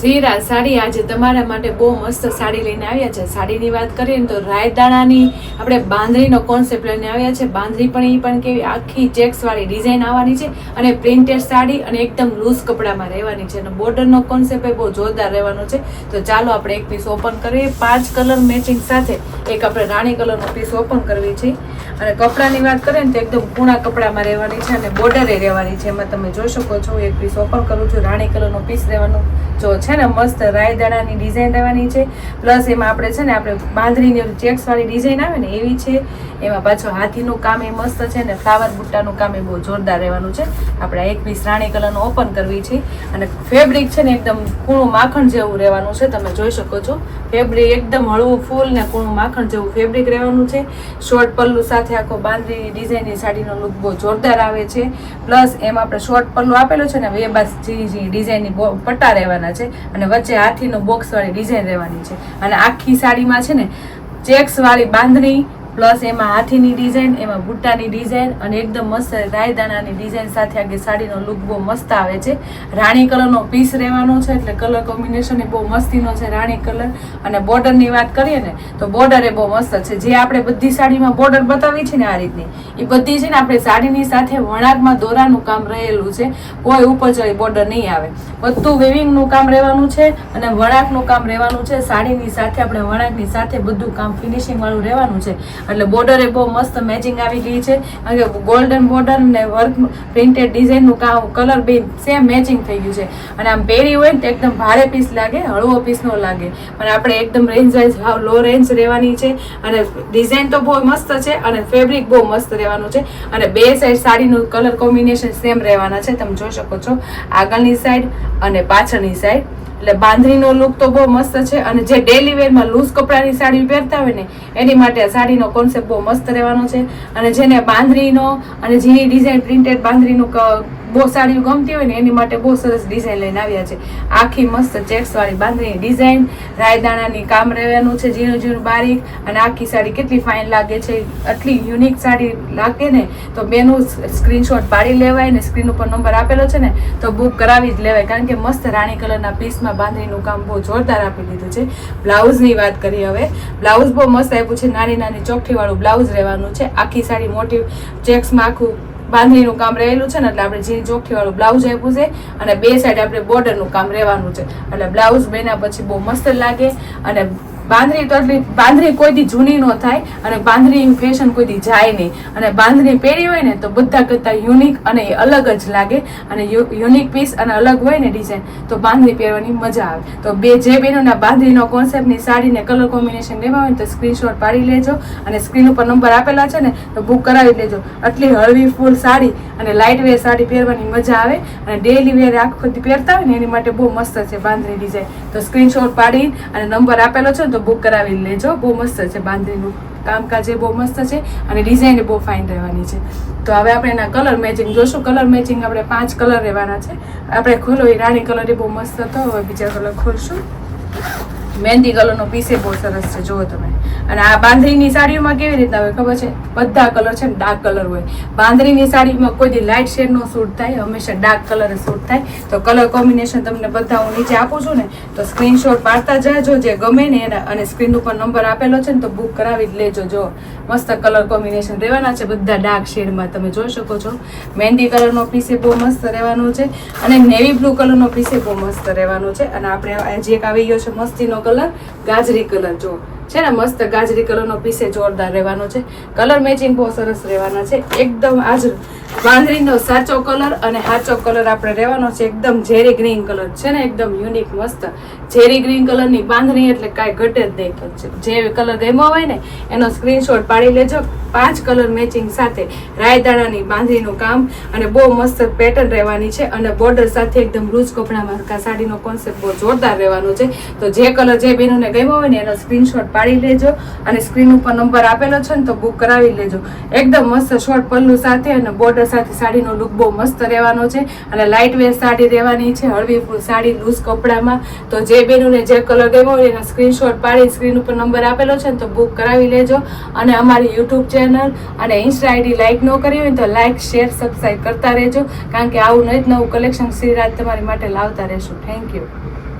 ઝીરા સાડી આજે તમારા માટે બહુ મસ્ત સાડી લઈને આવ્યા છે. સાડીની વાત કરીએ ને તો રાયદાણાની આપણે બાંધણીનો કોન્સેપ્ટ લઈને આવ્યા છે. બાંધણી પણ એ પણ કેવી આખી ચેક્સવાળી ડિઝાઇન આવવાની છે અને પ્રિન્ટેડ સાડી અને એકદમ લૂઝ કપડામાં રહેવાની છે. અને બોર્ડરનો કોન્સેપ્ટ એ બહુ જોરદાર રહેવાનો છે. તો ચાલો આપણે એક પીસ ઓપન કરીએ. પાંચ કલર મેચિંગ સાથે એક આપણે રાણી કલરનો પીસ ઓપન કરવી છે. અને કપડાની વાત કરીએ ને તો એકદમ પૂણા કપડામાં રહેવાની છે અને બોર્ડરે રહેવાની છે. એમાં તમે જોઈ શકો છો, એક પીસ ઓપન કરું છું, રાણી કલરનો પીસ રહેવાનો. જો છે ને મસ્ત રાયદાણાની ડિઝાઇન રહેવાની છે. પ્લસ એમાં આપણે છે ને આપણે બાંધણીની ચેક્સવાળી ડિઝાઇન આવે ને એવી છે. એમાં પાછો હાથીનું કામ એ મસ્ત છે ને ફ્લાવર બુટ્ટાનું કામ એ બહુ જોરદાર રહેવાનું છે. આપણે એક પીસ રાણી કલરનો ઓપન કરવી છે. અને ફેબ્રિક છે ને એકદમ કૂણું માખણ જેવું રહેવાનું છે. તમે જોઈ શકો છો. ફેબ્રિક એકદમ હળવું ફૂલ ને કૂણું માખણ જેવું ફેબ્રિક રહેવાનું છે. શોર્ટ પલ્લુ સાથે આખો બાંધણી ડિઝાઇનની સાડીનો લુક બહુ જોરદાર આવે છે. પ્લસ એમાં આપણે શોર્ટ પલ્લુ આપેલો છે ને એ બસ જી ડિઝાઇનની પટ્ટા રહેવાના છે અને વચ્ચે હાથીનો બોક્સ વાળી ડિઝાઇન રહેવાની છે. અને આખી સાડીમાં છે ને ચેક્સવાળી બાંધણી પ્લસ એમાં હાથીની ડિઝાઇન એમાં બુટ્ટાની ડિઝાઇન અને એકદમ મસ્ત રાયદાણાની ડિઝાઇન સાથે આગે સાડીનો લુક બહુ મસ્ત આવે છે. રાણી કલરનો પીસ રહેવાનો છે, એટલે કલર કોમ્બિનેશન એ બહુ મસ્તીનો છે રાણી કલર. અને બોર્ડરની વાત કરીએ ને, તો બોર્ડર એ બહુ મસ્ત છે. જે આપણે બધી સાડીમાં બોર્ડર બતાવી છે ને આ રીતની એ બધી છે ને આપણે સાડીની સાથે વણાટમાં દોરાનું કામ રહેલું છે. કોઈ ઉપર ચડી બોર્ડર નહીં આવે. બધું વેવિંગનું કામ રહેવાનું છે અને વણાટનું કામ રહેવાનું છે. સાડીની સાથે આપણે વણાટની સાથે બધું કામ ફિનિશિંગવાળું રહેવાનું છે. એટલે બોર્ડર એ બહુ મસ્ત મેચિંગ આવી ગઈ છે. ગોલ્ડન બોર્ડર ને વર્ક પ્રિન્ટેડ ડિઝાઇનનું કામ કલર બે સેમ મેચિંગ થઈ ગયું છે. અને આમ પહેરી હોય ને તો એકદમ ભારે પીસ લાગે, હળવો પીસ ન લાગે. પણ આપણે એકદમ રેન્જ વાઇઝ લો રેન્જ રહેવાની છે. અને ડિઝાઇન તો બહુ મસ્ત છે અને ફેબ્રિક બહુ મસ્ત રહેવાનું છે. અને બે સાઈડ સાડીનું કલર કોમ્બિનેશન સેમ રહેવાના છે. તમે જોઈ શકો છો. આગળની સાઈડ અને પાછળની સાઈડ એટલે બાંધણીનો લુક તો બહુ મસ્ત છે અને જે ડેલી વેરમાં લૂઝ કપડાની સાડી પહેરતા હોય ને, એની માટે આ સાડીનો કોન્સેપ્ટ બહુ મસ્ત રહેવાનો છે. અને જેને બાંધણીનો અને જેની ડિઝાઇન પ્રિન્ટેડ બાંધણીનું બહુ સાડીઓ ગમતી હોય ને, એની માટે બહુ સરસ ડિઝાઇન લઈને આવ્યા છે. આખી મસ્ત ચેક્સવાળી બાંધણીની બાંધણી ડિઝાઇન રાયદાણાની કામ રહેવાનું છે, ઝીણું ઝીણું બારીક, અને આખી સાડી કેટલી ફાઇન લાગે છે, આટલી યુનિક સાડી લાગે ને, તો બેનું સ્ક્રીનશોટ પાડી લેવાય ને સ્ક્રીન ઉપર નંબર આપેલો છે ને, તો બુક કરાવી જ લેવાય. કારણ કે મસ્ત રાણી કલરના પીસમાં બાંધણીનું કામ બહુ જોરદાર આપી દીધું છે. બ્લાઉઝની વાત કરીએ હવે. બ્લાઉઝ બહુ મસ્ત આપ્યું છે, નાની નાની ચોકઠીવાળું બ્લાઉઝ રહેવાનું છે. આખી સાડી મોટી ચેક્સમાં આખું બાંધણીનું કામ રહેલું છે ને એટલે આપણે ઝીણી ચોખીવાળું બ્લાઉઝ આપ્યું છે અને બે સાઈડ આપણે બોર્ડરનું કામ રહેવાનું છે. એટલે બ્લાઉઝ બેના પછી બહુ મસ્ત લાગે અને બાંધણી તો એટલી બાંધણી કોઈ દી જૂની ન થાય અને બાંધણી ફેશન કોઈ દી જાય નહીં. અને બાંધણી પહેરી હોય ને તો બધા કરતાં યુનિક અને એ અલગ જ લાગે. અને યુનિક પીસ અને અલગ હોય ને ડિઝાઇન તો બાંધણી પહેરવાની મજા આવે. તો બે જે બહેનોના બાંધણીનો કોન્સેપ્ટની સાડીને કલર કોમ્બિનેશન લેવા હોય તો સ્ક્રીનશોટ પાડી લેજો. અને સ્ક્રીન ઉપર નંબર આપેલા છે ને, તો બુક કરાવી લેજો. આટલી હળવી ફૂલ સાડી અને લાઇટ વેર સાડી પહેરવાની મજા આવે. અને ડેલી વેર આખો પહેરતા હોય ને, એની માટે બહુ મસ્ત છે બાંધણી ડિઝાઇન તો સ્ક્રીનશોટ પાડી અને નંબર આપેલો છે તો બુક કરાવી લેજો. બહુ મસ્ત છે બાંધણીનું કામકાજ એ બહુ મસ્ત છે અને ડિઝાઇન બહુ ફાઇન રહેવાની છે. તો હવે આપણે એના કલર મેચિંગ જોશું. કલર મેચિંગ આપણે પાંચ કલર રહેવાના છે. આપણે ખોલો એ રાણી કલર એ બહુ મસ્ત હતો. હવે બીજા કલર ખોલશું. મહેંદી કલરનો પીસે બહુ સરસ છે, જુઓ તમે. અને આ બાંધણીની સાડીઓમાં કેવી રીતના હોય ખબર છે? બધા કલર છે ને ડાર્ક કલર હોય. બાંધણીની સાડીમાં કોઈ લાઇટ શેડનો સૂટ થાય, હંમેશા ડાર્ક કલર સૂટ થાય. તો કલર કોમ્બિનેશન તમને બધા હું નીચે આપું છું ને, તો સ્ક્રીનશોટ પાડતા જાજો, જે ગમે ને એના અને સ્ક્રીન ઉપર નંબર આપેલો છે ને, તો બુક કરાવી જ લેજો જો મસ્ત કલર કોમ્બિનેશન રહેવાના છે બધા ડાર્ક શેડમાં તમે જોઈ શકો છો. મહેંદી કલરનો પીસે બહુ મસ્ત રહેવાનો છે. અને નેવી બ્લુ કલરનો પીસે બહુ મસ્ત રહેવાનો છે. અને આપણે આ જે એક આવી ગયો છે, મસ્તીનો કલર ગાજરી કલર જો. છે ને, મસ્ત ગાજરી કલરનો પીસે જોરદાર રહેવાનો છે. કલર મેચિંગ બહુ સરસ રહેવાના છે. એકદમ આજ બાંધણીનો સાચો કલર અને સાચો કલર આપણે રહેવાનો છે. એકદમ ઝેરી ગ્રીન કલર છે ને, એકદમ યુનિક મસ્ત. ઝેરી ગ્રીન કલરની બાંધણી એટલે કાંઈ ઘટે જ નહીં જે કલર ગમ્યો હોય ને, એનો સ્ક્રીનશોટ પાડી લેજો. પાંચ કલર મેચિંગ સાથે રાયદાણાની બાંધણીનું કામ અને બહુ મસ્ત પેટર્ન રહેવાની છે અને બોર્ડર સાથે એકદમ લૂઝ કપડામાં સાડીનો કોન્સેપ્ટ બહુ જોરદાર રહેવાનો છે. તો જે કલર જે બેનોને ગમ્યો હોય ને, એનો સ્ક્રીનશોટ પાડી લેજો અને સ્ક્રીન ઉપર નંબર આપેલો છે ને તો બુક કરાવી લેજો. એકદમ મસ્ત શોર્ટ પલ્લુ સાથે અને બોર્ડર સાથે સાડીનો લુક બહુ મસ્ત રહેવાનો છે અને લાઇટ વેર સાડી રહેવાની છે, હળવી સાડી લૂઝ કપડામાં. તો જે બેનોને જે કલર ગયો હોય એના સ્ક્રીનશોટ પાડી સ્ક્રીન ઉપર નંબર આપેલો છે ને તો બુક કરાવી લેજો. અને અમારી યુટ્યુબ ચેનલ અને ઇન્સ્ટા આઈડી લાઇક ન કરી હોય તો લાઇક શેર સબસ્ક્રાઈબ કરતા રહેજો. કારણ કે આવું નવું નવું કલેક્શન શ્રીરાજ તમારી માટે લાવતા રહેશું. Thank you